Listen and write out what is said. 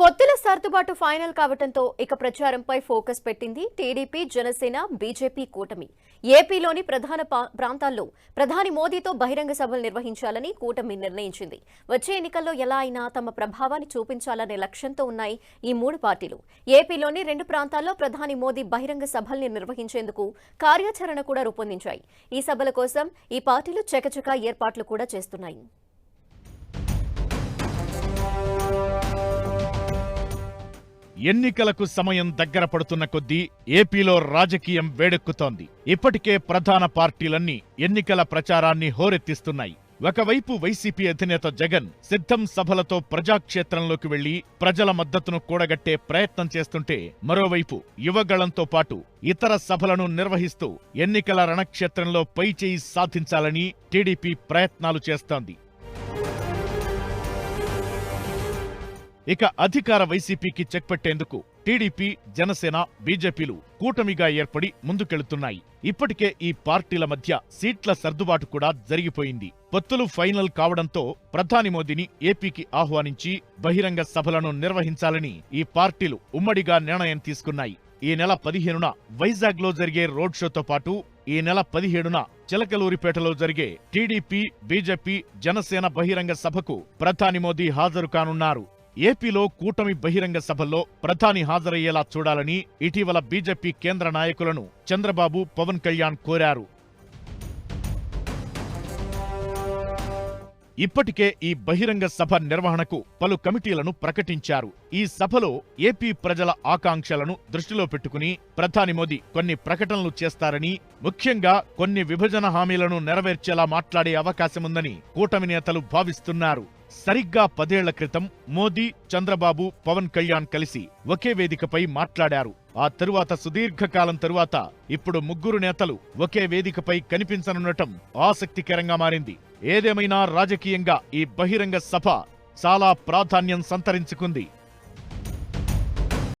పొత్తుల సర్దుబాటు ఫైనల్ కావడంతో ఇక ప్రచారంపై ఫోకస్ పెట్టింది టీడీపీ జనసేన బీజేపీ కూటమి. ఏపీలోని ప్రధాన పా- ప్రాంతాల్లో ప్రధాని మోదీతో బహిరంగ సభలు నిర్వహించాలని కూటమి నిర్ణయించింది. వచ్చే ఎన్నికల్లో ఎలా అయినా తమ ప్రభావాన్ని చూపించాలనే లక్ష్యంతో ఉన్నాయి ఈ మూడు పార్టీలు. ఏపీలోని రెండు ప్రాంతాల్లో ప్రధాని మోదీ బహిరంగ సభల్ని నిర్వహించేందుకు కార్యాచరణ కూడా రూపొందించాయి. ఈ సభల కోసం ఈ పార్టీలు చకచకా ఏర్పాట్లు కూడా చేస్తున్నాయి. ఎన్నికలకు సమయం దగ్గర పడుతున్న కొద్దీ ఏపీలో రాజకీయం వేడెక్కుతోంది. ఇప్పటికే ప్రధాన పార్టీలన్నీ ఎన్నికల ప్రచారాన్ని హోరెత్తిస్తున్నాయి. ఒకవైపు వైసీపీ అధినేత జగన్ సిద్ధం సభలతో ప్రజాక్షేత్రంలోకి వెళ్ళి ప్రజల మద్దతును కూడగట్టే ప్రయత్నం చేస్తుంటే మరోవైపు యువగళంతో పాటు ఇతర సభలను నిర్వహిస్తూ ఎన్నికల రణక్షేత్రంలో పైచేయి సాధించాలని టీడీపీ ప్రయత్నాలు చేస్తోంది. ఇక అధికార వైసీపీకి చెక్ పెట్టేందుకు టీడీపీ జనసేన బీజేపీలు కూటమిగా ఏర్పడి ముందుకెళుతున్నాయి. ఇప్పటికే ఈ పార్టీల మధ్య సీట్ల సర్దుబాటు కూడా జరిగిపోయింది. పొత్తులు ఫైనల్ కావడంతో ప్రధాని మోదీని ఏపీకి ఆహ్వానించి బహిరంగ సభలను నిర్వహించాలని ఈ పార్టీలు ఉమ్మడిగా నిర్ణయం తీసుకున్నాయి. ఈ నెల పదిహేనున వైజాగ్లో జరిగే రోడ్ షోతో పాటు ఈ నెల పదిహేడున చిలకలూరిపేటలో జరిగే టీడీపీ బీజేపీ జనసేన బహిరంగ సభకు ప్రధాని మోదీ హాజరు కానున్నారు. ఏపీలో కూటమి బహిరంగ సభల్లో ప్రధాని హాజరయ్యేలా చూడాలని ఇటీవల బీజేపీ కేంద్ర నాయకులను చంద్రబాబు పవన్ కళ్యాణ్ కోరారు. ఇప్పటికే ఈ బహిరంగ సభ నిర్వహణకు పలు కమిటీలను ప్రకటించారు. ఈ సభలో ఏపీ ప్రజల ఆకాంక్షలను దృష్టిలో పెట్టుకుని ప్రధాని మోదీ కొన్ని ప్రకటనలు చేస్తారని ముఖ్యంగా కొన్ని విభజన హామీలను నెరవేర్చేలా మాట్లాడే అవకాశముందని కూటమి నేతలు భావిస్తున్నారు. సరిగ్గా పదేళ్ళ క్రితం మోదీ చంద్రబాబు పవన్ కళ్యాణ్ కలిసి ఒకే వేదికపై మాట్లాడారు. ఆ తరువాత సుదీర్ఘకాలం తరువాత ఇప్పుడు ముగ్గురు నేతలు ఒకే వేదికపై కనిపించనుండటం ఆసక్తికరంగా మారింది. ఏదేమైనా రాజకీయంగా ఈ బహిరంగ సభ చాలా ప్రాధాన్యం సంతరించుకుంది.